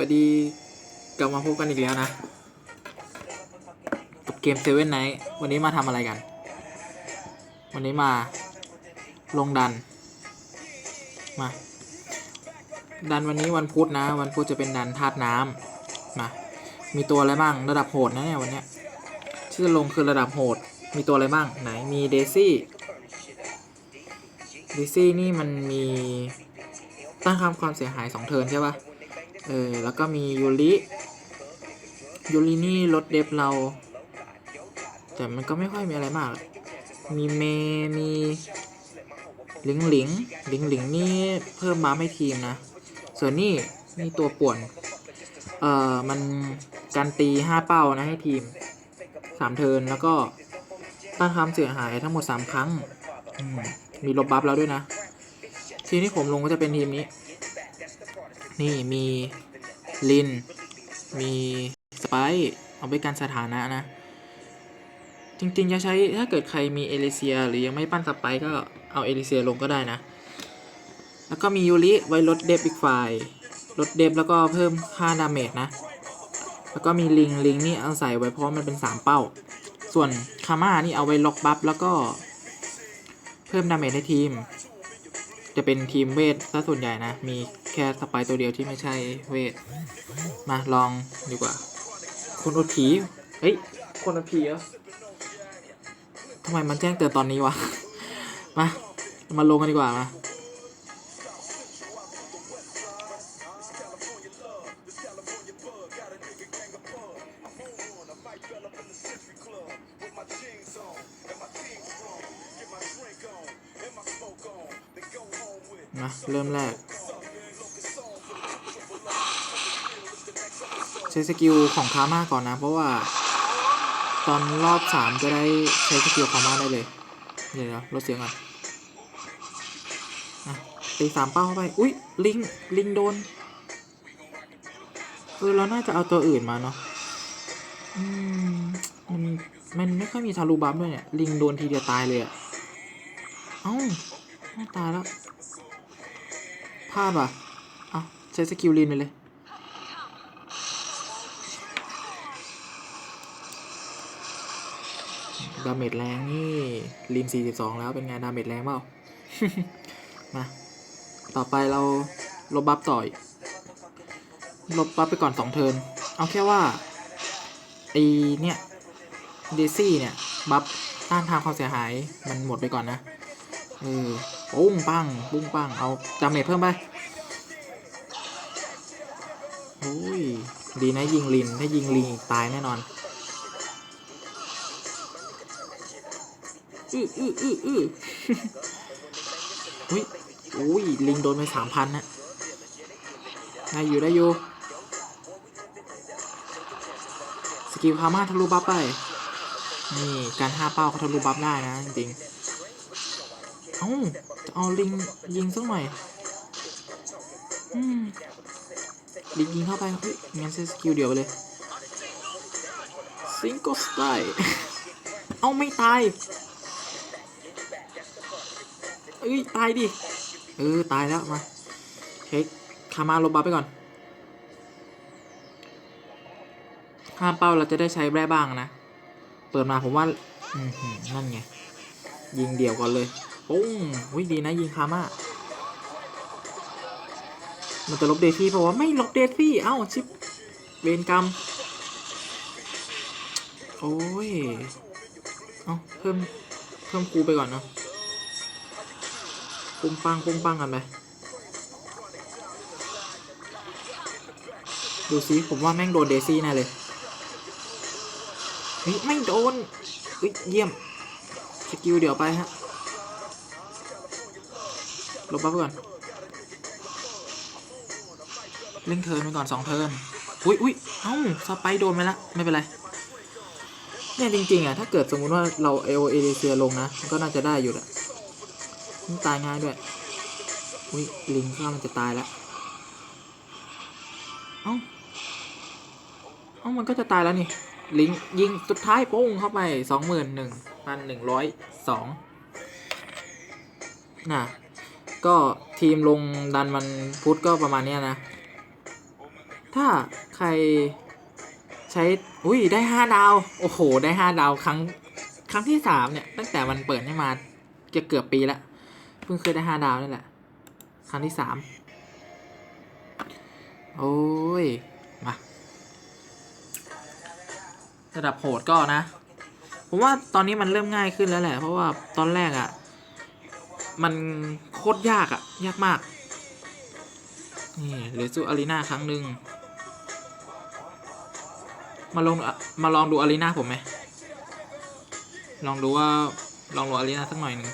วัสดีกลับมาพบกันอีกแล้วนะกับเกมเซเว่นไนท์วันนี้มาทำอะไรกัน วันนี้มาลงดัน มา ดันวันนี้วันพุธนะ วันพุธจะเป็นดันธาตุน้ำมามีตัวอะไรบ้างระดับโหดนะเนี่ยวันเนี้ยที่จะลงคือระดับโหด มีตัวอะไรบ้างไหนมีเดซี่เดซี่นี่มันมีตั้งค่าความเสียหายสองเทิร์นใช่ปะ เออ แล้วก็มียูริยูรินี่ลดเดฟเรา แต่มันก็ไม่ค่อยมีอะไรมาก มีเมมีหลิงหลิงหลิงหลิงนี่เพิ่มมาให้ทีมนะ ส่วนนี่นี่ตัวป่วน เอ่อ มันการตีห้าเป้านะให้ทีมสามเทินแล้วก็ตั้งความเสียหายทั้งหมดสามครั้งมมีลบบัฟแล้วด้วยนะ ทีนี้ผมลงก็จะเป็นทีมนี้ นี่มีลิน มีสไปซ์เอาไปกันสถานะนะ จริงๆจะใช้ถ้าเกิดใครมีเอลิเซีย หรือยังไม่ปั้นสไปซ์ก็เอาเอลิเซียลงก็ได้นะ แล้วก็มียูริไว้ลดเดฟอีกฝ่ายลดเดฟแล้วก็เพิ่มค่าดาเมจนะ แล้วก็มีลิงลิงนี่เอาใส่ไว้เพราะมันเป็น 3 เป้า ส่วนคาม่านี่เอาไว้ล็อกบัฟแล้วก็ เพิ่มดาเมจให้ทีม จะเป็นทีมเวทซะส่วนใหญ่นะ มี ค่สไปตัวเดียวที่ไม่ใช่เวท มาลองดีกว่า คนอดผี เฮ้ย คนอดผีเหรอทำไมมันแจ้งเตือนตอนนี้วะ มา มาลงกันดีกว่ามามาเริ่มแรก ช้สกิลของคาม่าก่อนนะ เพราะว่า ตอนรอบสามจะได้ใช้สกิลคาม่าได้เลย เดี๋ยวลดเสียงก่อนอะตีสามเป้าเข้าไป อุ๊ยลิง ลิงโดน เออ เราน่าจะเอาตัวอื่นมาเนาะมัน มันไม่ค่อยมีทารุบัฟด้วยเนี่ย ลิงโดนทีเดียวตายเลยอะเอ้าตายแล้วพลาดว่ะ เอาใช้สกิลลินไปเลย ดาเมจแรงนี่ลิน42 แล้วเป็นไงดาเมจแรงเปล่า มา ต่อไปเราลบบัฟต่อย ลบบัฟไปก่อน 2 เทิร์น เอาแค่ว่าไอเนี่ยเดซี่เนี่ย บัฟต้านทานความเสียหายมันหมดไปก่อนนะ เออปุ้งปังปุ้งปัง เอาดาเมจเพิ่มไปโอ้ย ดีนะยิงลิน ถ้ายิงลิงตายแน่นอน โออื้ออื้ออื้ออุ้ยอุ้ยลิงโดนไปสามพันนะได้อยู่ได้อยู่สกิลคาม่าทะลุบัฟไป นี่การห้าเป้าเขาทะลุบัฟได้นะจริงๆเอ้าจะเอาลิงยิงสักหน่อยลิงยิงเข้าไปเฮ้ยงั้นใช้สกิลเดียวไปเลยซิงเกิลสไตล์เอาไม่ตาย อ้ยตายดิเออตายแล้วมาเช็คคามาลบบัฟไปก่อนห้ามเป้าเราจะได้ใช้ได้บ้างนะ เปิดมาผมว่าอืมนั่นไง ยิงเดี่ยวก่อนเลยปุ้งวิดีนะยิงคามามันจะลบเดซี่เพราะว่าไม่ลบเดซี่ เอ้าชิปเวรกรรม โอ้ย เอ้าเพิ่ม เพิ่มคูไปก่อนเนาะ ปุ้งปังปุ้งปังกันไปดูซิผมว่าแม่งโดนเดซี่แน่เลยเฮ้ยไม่โดนเฮ้ยเยี่ยมสกิลเดี๋ยวไปฮะลบบัฟไปก่อนเล่งเทิร์นไปก่อนสองเทิร์นอุ้ยอุ้ยเอ้าสไปโดนไปละไม่เป็นไรเนี่ยจริงๆอะถ้าเกิดสมมุติว่าเราเอโอเอเดเซียลงนะก็น่าจะได้อยู่แหละ มันตายง่ายด้วย อุ้ยลิงข้ามันจะตายแล้วเอ้าเอ้ามันก็จะตายแล้วนี่ลิงยิงสุดท้ายโป้งเข้าไปสองหมื่นหนึ่งพันหนึ่งร้อยสองน่ะ ก็ทีมลงดันมันพุธก็ประมาณนี้นะ ถ้าใครใช้ อุ้ยได้ห้าดาว โอ้โห ได้ห้าดาวครั้ง ครั้งที่สามเนี่ย ตั้งแต่มันเปิดให้มาจะเกือบปีละ เพิ่งเคยได้ห้าดาวนี่แหละ ครั้งที่สามโอ้ย มา ระดับโหดก็นะ ผมว่าตอนนี้มันเริ่มง่ายขึ้นแล้วแหละ เพราะว่าตอนแรกอะ่ะ มันโคตรยากอะ่ะ ยากมาก นี่เลือสู้อารีนาครั้งหนึ่งมาลองมาลองดูอารีนาผมไหม ลองดูว่าลองดูอารีนาสักหน่อยหนึ่ง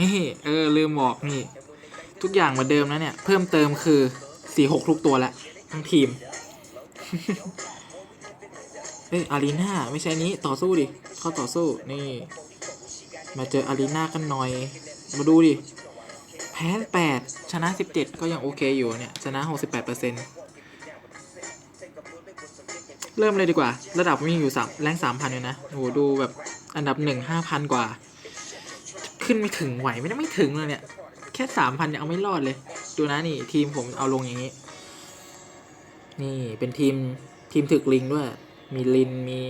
นี่เออลืมบอกนี่ ทุกอย่างเหมือนเดิมแล้วเนี่ย เพิ่มเติมคือสี่หกทุกตัวล้วทั้งทีมเอ้ยอารีนาไม่ใช่นี้ต่อสู้ดิเข้าต่อสู้นี่ มาเจออารีนากันหน่อย มาดูดิแพ้แปดชนะสิบเจ็ดก็ยังโอเคอยู่เนี่ย ชนะหกสิบแปดเปอร์เซ็นเริ่มเลยดีกว่า ระดับวิ่งอยู่สามแรงสามพันอยู่นะโอ้โหดูแบบอันดับหนึ่งห้าพันกว่า ขึ้นไม่ถึงไหวไม่ได้ไม่ถึงเลยเนี่ย แค่สามพันยังเอาไม่รอดเลย ดูนะนี่ทีมผมเอาลงอย่างนี้ นี่เป็นทีมทีมถึกลิงด้วย มีลินมี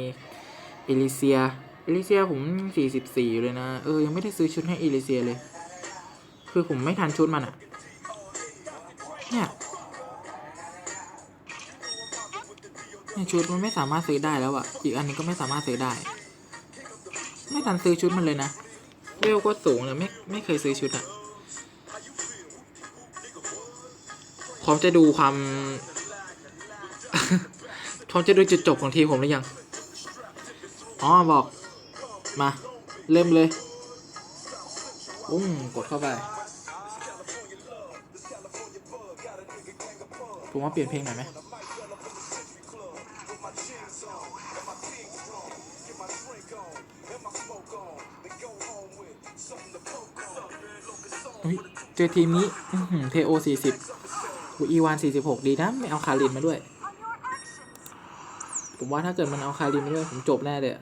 เอลิเซียเอลิเซียผมสี่สิบสี่เลยนะ เออยังไม่ได้ซื้อชุดให้เอลิเซียเลย คือผมไม่ทันชุดมันอะเนี่ยเนี่ยชุดมันไม่สามารถซื้อได้แล้วอะอีกอันนึงก็ไม่สามารถซื้อได้ ไม่ทันซื้อชุดมันเลยนะ เวลก็สูงเลยไม่ไม่เคยซื้อชุดอะพร้อมจะดูความพร้อมจะดูจุดจบของทีมผมหรือยัง อ๋อบอก มา เริ่มเลยอุ้มกดเข้าไป ผมว่าเปลี่ยนเพลงหน่อยไหม เจอทีมนี้เทโอสี่สิบอีวานสี่สิบหกดีนะ ไม่เอาคารินมาด้วย ผมว่าถ้าเกิดมันเอาคารินมาด้วย ผมจบแน่เลย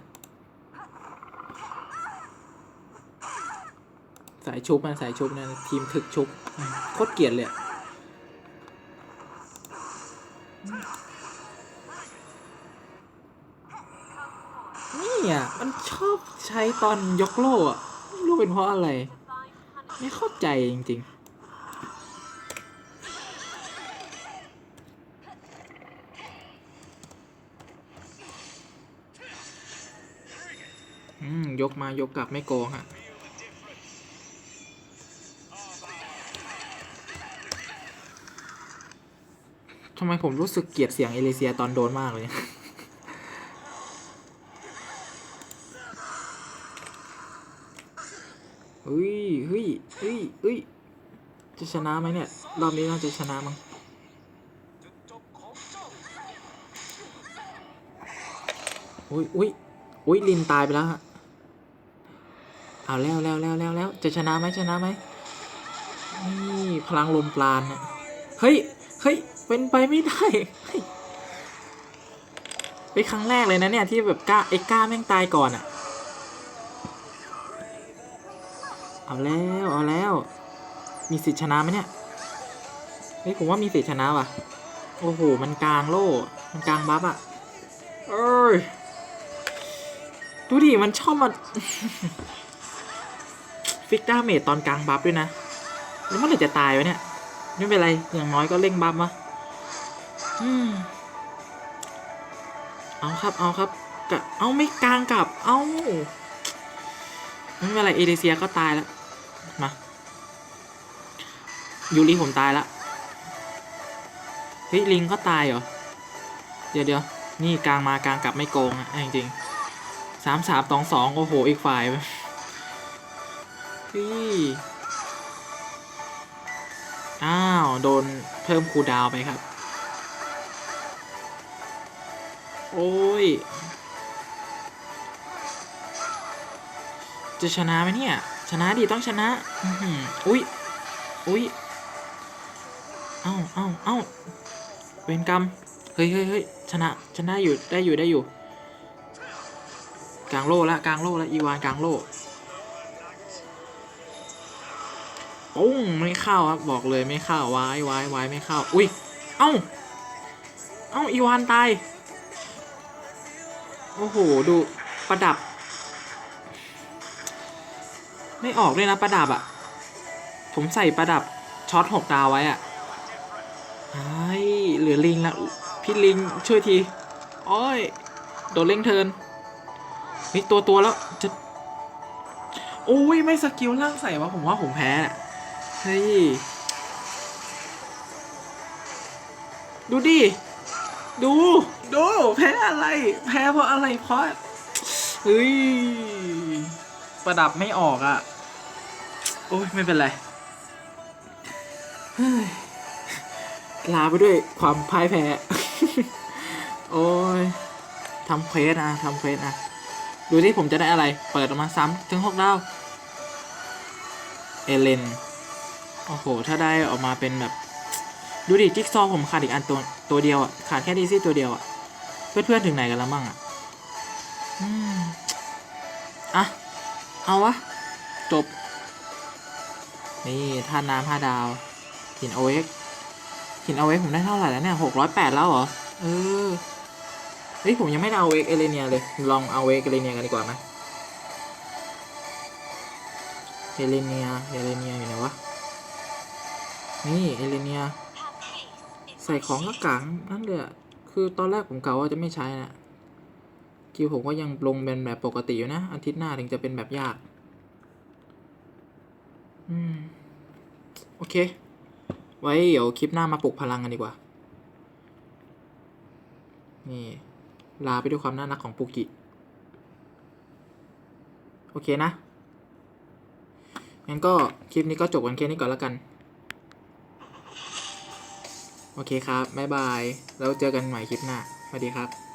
สายชุบมันสายชุบนะทีมถึกชุบ โคตรเกลียดเลยนี่อะ มันชอบใช้ตอนยกโล่อะไม่รู้เป็นเพราะอะไร ไม่เข้าใจจริง ๆ อืม ยกมายกกลับไม่โกงฮะทำไมผมรู้สึกเกลียดเสียงเอลิเซียตอนโดนมากเลย เฮ้ยเฮ้ยเฮ้ยเฮ้ย จะชนะไหมเนี่ย รอบนี้น่าจะชนะมั้งอุ้ยอุ้ยอุ้ยลินตายไปแล้วฮะเอาแล้วแล้วแล้วแล้วแล้วจะชนะไหมชนะไหมนี่พลังลมปราณนะเฮ้ยเฮ้ยเป็นไปไม่ได้เฮ้ยเป็นครั้งแรกเลยนะเนี่ยที่แบบกล้าไอ้กล้าแม่งตายก่อนอะเอาแล้วเอาแล้ว มีสิทธิชนะไหมเนี่ยเฮ้ยผมว่ามีสิทธิชนะว่ะ โอ้โห มันกลางโล่ มันกลางบัฟอะเอ้ย ดูดิ มันชอบมา ฟิกดาเมจตอนกลางบัฟด้วยนะ แล้วเมื่อไหร่จะตายวะเนี่ย ไม่เป็นไร อย่างน้อยก็เร่งบัฟมาเอาครับ เอาครับกะเอาไม่กลางกลับ เอาไม่เป็นไร เอเดเซียก็ตายแล้ว มา ยูริผมตายแล้วเฮ้ยลิงก็ตายเหรอ เดี๋ยวเดี๋ยวนี่กลางมากลางกลับไม่โกงอะจริงๆสามสามสองสองโอ้โหอีกฝ่ายพี่อ้าว โดนเพิ่มคูดาวไปครับ โอ้ย จะชนะไหมเนี่ย ชนะดิต้องชนะ อุ้ยอุ้ย เอ้าเอ้าเอ้าเวรกรรม เฮ้ยเฮ้ยเฮ้ยชนะชนะอยู่ ได้อยู่ ได้อยู่ กลางโล่ละ กลางโล่ละ อีวานกลางโล่ปุ้งไม่เข้าครับ บอกเลยไม่เข้าวายวายวายไม่เข้า อุ้ย เอ้า เอ้า อีวานตาย โอ้โห ดู ประดับ ไม่ออกด้วยนะประดับอะ่ะ ผมใส่ประดับช็อตหกดาวไว้อะ่ะ ไอ้เหลือลิงละพี่ลิงช่วยทีโอ้ยโดนเล่งเทินนี่ตัวตัวแล้วจะโอ้ยไม่สกิลล่างใส่วะผมว่าผมแพ้น่ะเฮ้ยดูดิ ดู ดู แพ้อะไร แพ้เพราะอะไร เพราะ เฮ้ย ประดับไม่ออกอะ่ะ โอ้ย ไม่เป็นไร เฮ้ย ลาไปด้วยความพ่ายแพ้ โอ้ยทำเควสนะทำเควสนะดูที่ผมจะได้อะไร เปิดออกมาซ้ำถึงหกดาว เอเลน โอ้โห ถ้าได้ออกมาเป็นแบบ ดูดิ จิ๊กซอผมขาดอีกอันตัวตัวเดียวอะ ขาดแค่ดีซี่ตัวเดียวอะ เพื่อนๆถึงไหนกันแล้วมั่งอะอะ เอาวะ จบ นี่ท่าน้ำห้าดาวหินโอเอ็ก หินโอเอ็กผมได้เท่าไหร่แล้วเนี่ยหกร้อยแปดแล้วเหรอ เออ เฮ้ยผมยังไม่ได้เอาเอ็กเอเลเนียเลย ลองเอาเอ็กเอเลเนียกันดีกว่าไหมเอเลเนียเอเลเนียอยู่ไหนวะ นี่เอเลเนีย ใส่ของก็กังนั่นเลยอะคือตอนแรกผมเก่าว่าจะไม่ใช้นะคิวผมก็ยังลงเป็นแบบปกติอยู่นะ อาทิตย์หน้าถึงจะเป็นแบบยาก อืม โอเค ไว้เดี๋ยวคลิปหน้ามาปลุกพลังกันดีกว่า นี่ ลาไปด้วยความน่ารักของปุกิ โอเคนะ งั้นก็คลิปนี้ก็จบกันแค่นี้ก่อนแล้วกัน โอเคครับ บ๊ายบาย แล้วเจอกันใหม่คลิปหน้า สวัสดีครับ